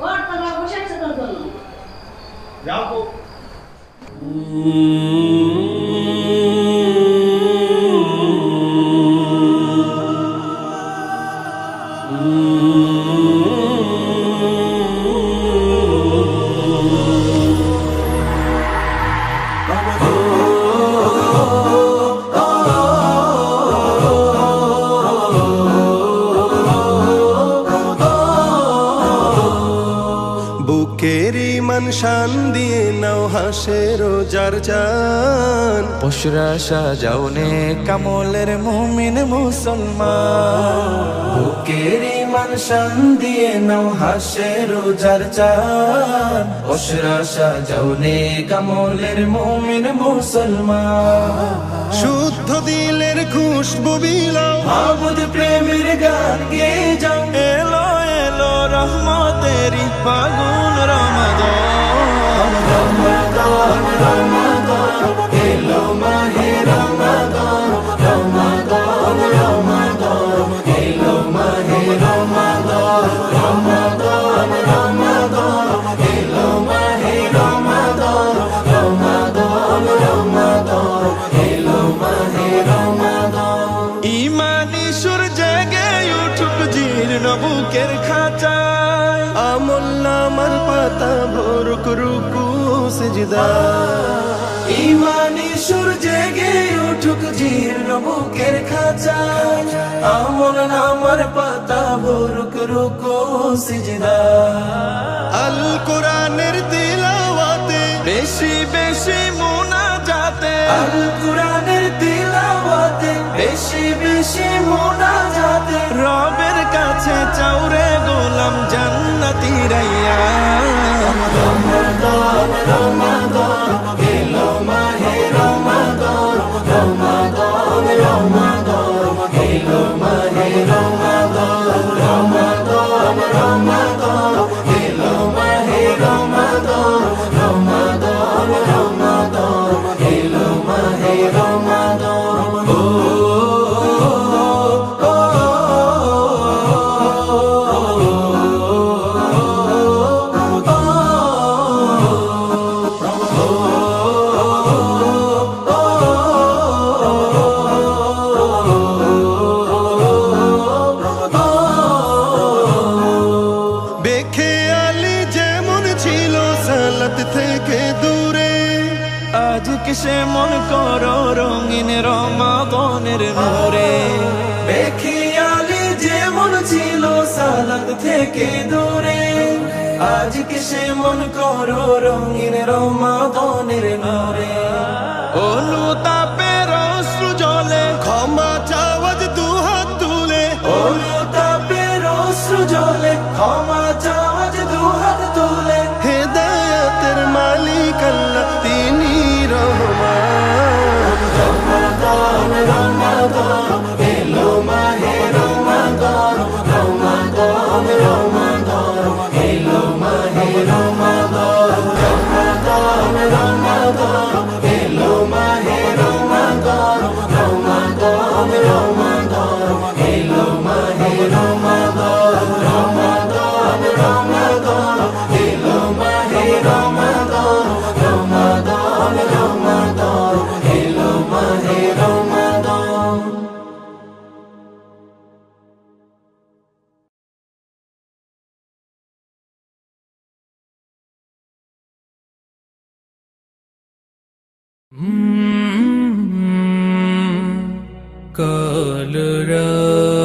না না রোজা টোজা ইমান শান দিয়ে নাও হাসের যার চান। পশুরা সাজাওনে কামলের মুমিন মুসলমান। বুকের ইমান শান দিয়ে নাও হাসে রোজার চান। পশুরা সাজাওনে কামলের মুমিন মুসলমান। শুদ্ধ দিলের খুশবু বিলাও। মাবুদ প্রেমের গান গে যাও। এলো এলো রহমতেরি ফাগুন বুকের খাঁচায়। আমল নামার পাতা ভরুক রুকু সিজদা। ইমানি সুর জেগে উঠুক জীর্ণ বুকের খাঁচায় আমল নামার পাতা ভরুক রুকু সিজদা। আল কোরআনের তিলাওয়াতে বেশি বেশি মোনা যাতে আল কোরআনের তিলাওয়াতে বেশি বেশি মোনা যাতে রবের কাছে চাউরে গোলাম আজ কিসে মন করো রঙিন রমাদনের নূরে বেখিয়ালি যেমন ছিল সালাত থেকে দূরে আজ কিসে মন করো রঙিন রমাদনের নূরে অনুতাপের Mm-hmm. कलर